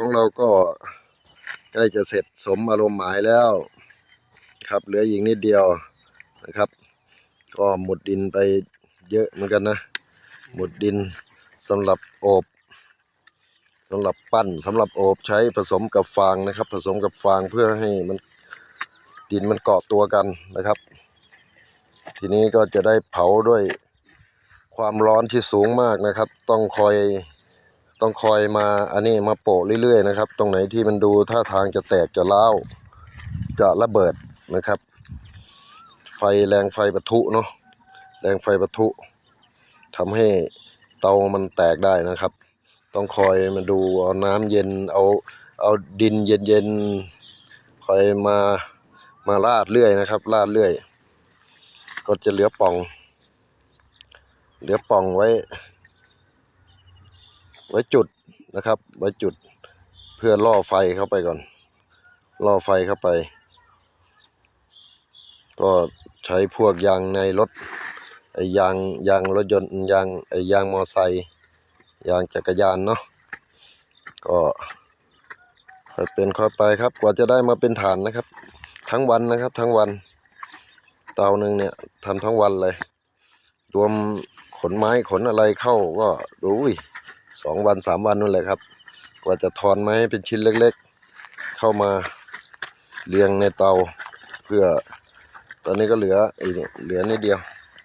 ของเราก็ใกล้จะเสร็จสมอารมณ์หมายแล้ว ครับเหลืออีกนิดเดียวนะครับ ก็หมดดินไปเยอะเหมือนกันนะ หมดดินสำหรับโอบสำหรับปั้นสำหรับโอบใช้ผสมกับฟางนะครับ ผสมกับฟางเพื่อให้มันดินมันเกาะตัวกันนะครับ ทีนี้ก็จะได้เผาด้วยความร้อนที่สูงมากนะครับ ต้องคอย ต้องคอยมาอันนี้มาโปะเรื่อยๆนะครับ ตรงไหนที่มันดูท่าทางจะแตกจะร้าจะระเบิดนะครับ ไฟแรงไฟปะทุเนาะแรงไฟปะทุทำให้เตามันแตกได้นะครับ ต้องคอยมาดูเอาน้ำเย็นเอาเอาดินเย็นๆคอยมามาลาดเรื่อยนะครับลาดเรื่อย ก็จะเหลือป่อง เหลือป่องไว้ ไว้จุดนะครับ ไว้จุดเพื่อล่อไฟเข้าไปก่อน ล่อไฟเข้าไป ก็ใช้พวกยางในรถไอ้ยางยางรถยนต์ยางไอ้ยางมอไซค์ยางจักรยานเนาะก็ค่อยเป็นค่อยไปครับ กว่าจะได้มาเป็นฐานนะครับ ทั้งวันนะครับ ทั้งวัน เตาหนึ่งเนี่ยทำทั้งวันเลย รวมขนไม้ขนอะไรเข้าก็ดูย สองวันสามวันนู่นแหละครับ กว่าจะทอนไม้เป็นชิ้นเล็กๆ เข้ามาเรียงในเตาเพื่อ ตอนนี้ก็เหลืออ้นี่เหลือนิดเดียว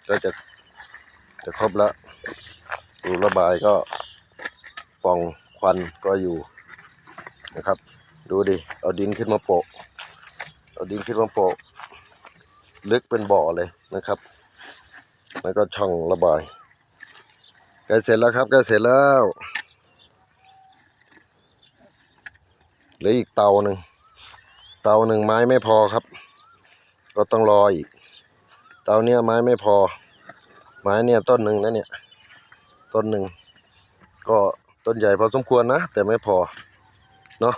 ก็จะจะครบแล้วรูระบายก็ป่องควันก็อยู่นะครับ ดูดิ เอาดินขึ้นมาโปะ เอาดินขึ้นมาโปะ ลึกเป็นบ่อเลยนะครับ แล้วก็ช่องระบาย ใกล้เสร็จแล้วครับใกล้เสร็จแล้วเหลืออีกเตาหนึ่งเตาหนึ่งไม้ไม่พอครับ ก็ต้องรออีก เตาเนี้ยไม้ไม่พอ ไม้เนี่ยต้นหนึ่งนะเนี่ย ต้นหนึ่งก็ต้นใหญ่พอสมควรนะ แต่ไม่พอเนาะ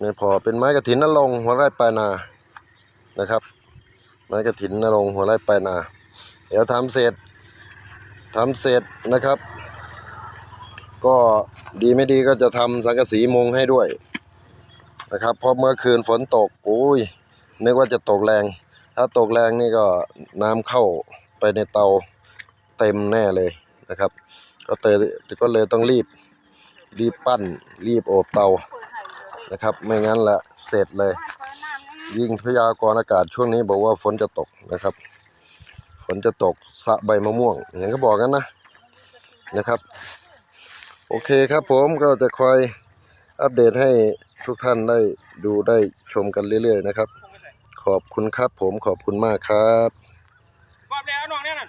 ไม่พอเป็นไม้กระถินนรงหัวไร่ปลายนานะครับ ไม้กระถินนรงหัวไร่ปลายนา เดี๋ยวทำเสร็จ ทำเสร็จนะครับ ก็ดีไม่ดีก็จะทำสังกะสีมุงให้ด้วยนะครับเพราะเมื่อคืนฝนตกโอ้ยนึกว่าจะตกแรง ถ้าตกแรงนี่ก็น้ำเข้าไปในเตาเต็มแน่เลยนะครับ ก็เตยก็เลยต้องรีบรีบปั้นรีบโอบเตานะครับ ไม่งั้นละเสร็จเลย ยิ่งพยากรณ์อากาศช่วงนี้บอกว่าฝนจะตกนะครับ นจะตกสะใบมะม่วง อย่างก็บอกกันนะนะครับ โอเคครับผมก็จะคอยอัปเดตให้ทุกท่านได้ดูได้ชมกันเรื่อย ๆ นะครับ ขอบคุณครับผมขอบคุณมากครับ กรอบแล้วน้องเนี่ยนั่น